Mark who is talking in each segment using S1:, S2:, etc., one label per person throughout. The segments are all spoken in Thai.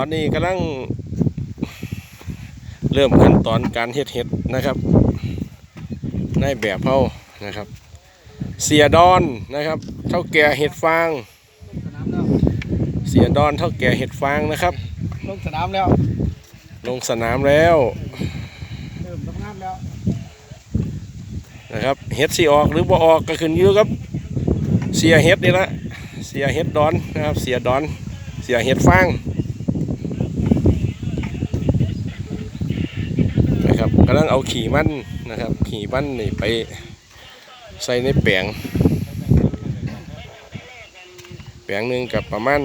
S1: อนนี้กำลัง เริ่มขั้นตอนการเฮ็ดเห็ดนะครับในแบบเฮานะครับ เสียดอนนะครับเท่าแก่เห็ดฟาง
S2: สนามแล้ว
S1: เสียดอนเท่าแก่เห็ดฟางนะครับ
S2: ลงสนามแล้ว
S1: ลงสนามแล้ว
S2: เริ่มทำงานแล้ว
S1: นะครับเห็ดสีออกหรือบ่ออกก็ขึ้นอยู่กับเสียเห็ดนี่ละเสียเห็ดดอนนะครับ เสียดอน เสียเห็ดฟางนะครับ กำลังเอาขี่มันนะครับ ขี่มันนี่ไปใส่ในแปลงแปลงหนึ่งกับประมาณ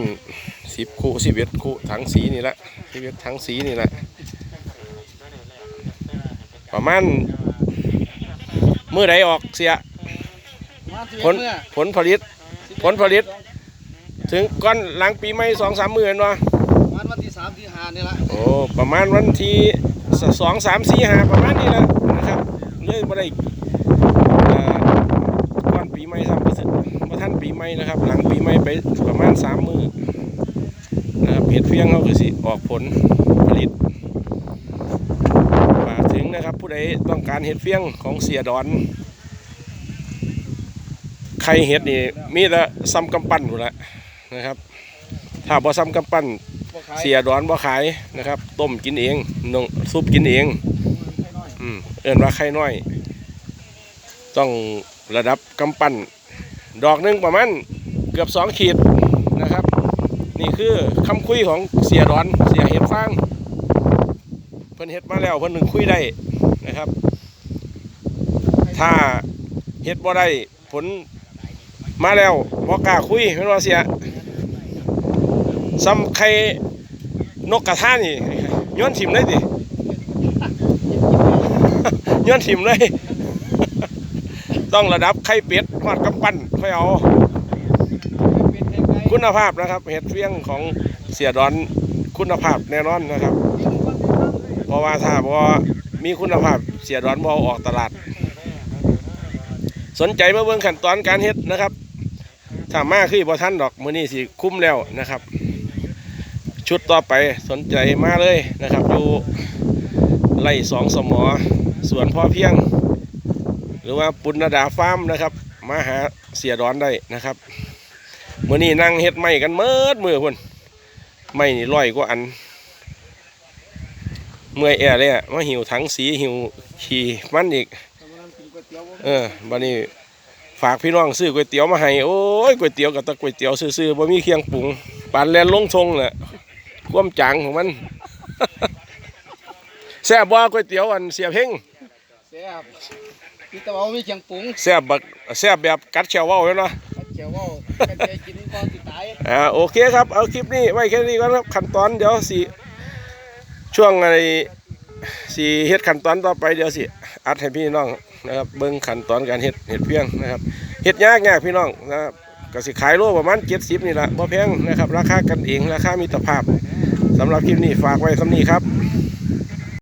S1: สิบคู่สิบเอ็ดคู่ถังสีนี่ละสิบเอ็ดถังสีนี่ละประมาณเมื่อใดออกเสีย
S2: มาสิบ
S1: ผ
S2: เอ็
S1: ล
S2: ดเมื่อ
S1: ผลผลิต ผลผลิต ถึงก้อนหลังปีใหม่สองสามหมื่นวะ
S2: วันวันที่สามที่ห้านี่ละ
S1: โอ้ประมาณวันที่ สองสามสี่ห้าประมาณนี้แหละนะครับเลยบ่ได้เอ่อก้อนปีใหม่ทำประสิทธิ์ประท่านปีใหม่นะครับ หลังปีใหม่ไปประมาณสามมือนะครับเห็ดเฟียงเขาคือสิออกผลผลิตฝาถึงนะครับ ผู้ใดต้องการเห็ดเฟียงของเสียดอนไข่เห็ดนี่มีแต่ซ้ำกำปั้นหมดละนะครับ ถ้าบ่ซ้ำกำปั้น เสียดอนบ่ขายนะครับ ต้มกินเองนงซุปกินเอง
S2: อย
S1: อืมเอิ้นว่าไข่น้อย ต้องระดับกำปั้นดอกหนึ่งประมาณเกือบสองขีดนะครับ นี่คือคำคุยของเสียดอนเสียเห็ดฟางเพิ่นเฮ็ดมาแล้วเพิ่นถึงคุยได้นะครับ ถ้าเฮ็ดบ่ได้ผลมาแล้วบ่กล้าคุยแม่นว่าเสีย ซ้ำไข่นกกระทานี่ย้อนถิ่มเลยติย้อนถิ่มเลย ต้องระดับไข่เป็ดทอดกำปั้นค่อยเอา
S2: เป็นให้ไก
S1: คุณภาพนะครับ เห็ดเฟี้ยงของเสียดอนคุณภาพแน่นอนนะครับ เพราะว่าถ้าบ่มีคุณภาพเสียดอนบ่เอาออกตลาด สนใจมาเบิ่งขั้นตอนการเฮ็ดนะครับถ้ามาคือบ่ทันดอกมื้อนี้สิคุ้มแล้วนะครับ ชุดต่อไปสนใจมาเลยนะครับอยู่ไร่สองสมอสวนพ่อเพียง หรือว่าปุณณดาฟาร์มนะครับ มาหาเสียดอนได้นะครับเมื้อนี้นั่งเฮ็ดไม้กันเมิดมือพุ่นไม้นี่ร้อยกว่าอัน เมื่อยแอเลยอะมาหิวถังสีหิวขี่มันอีก เออบัดนี้ฝากพี่น้องซื้อก๋วยเตี๋ยวมาให้ โอ้ยก๋วยเตี๋ยวกับตะก๋วยเตี๋ยวซื่อๆบ่มีเครื่องปรุงปานแลนลงทงแหละ ความจังของมัน แซ่บบ่ก๋วยเตี๋ยวอันเสียเพ่ง
S2: แซ่บพี่ตะเอามีเชียงปรุง
S1: แซ่บบักแซ่บแบบกัดแชวเว้าแม่นบ่
S2: กัดเจียวเว่ากันใจกินก่อนสิตาย
S1: อ่าโอเคครับเอาคลิปนี้ไว้แค่นี้ก่อนครับขั้นตอนเดี๋ยวสิช่วงอะไรสิเฮ็ดขั้นตอนต่อไปเดี๋ยวสิอัดให้พี่น้องนะครับเบิ่งขั้นตอนการเฮ็ดเฮ็ดเพียงนะครับเฮ็ดยากยากพี่น้องนะครับก็สิขายโลประมาณ70นี่ละบ่แพงนะครับ ราคากันเองราคามิตรภาพ สำหรับคลิปนี้ฝากไว้สำนี้ครับ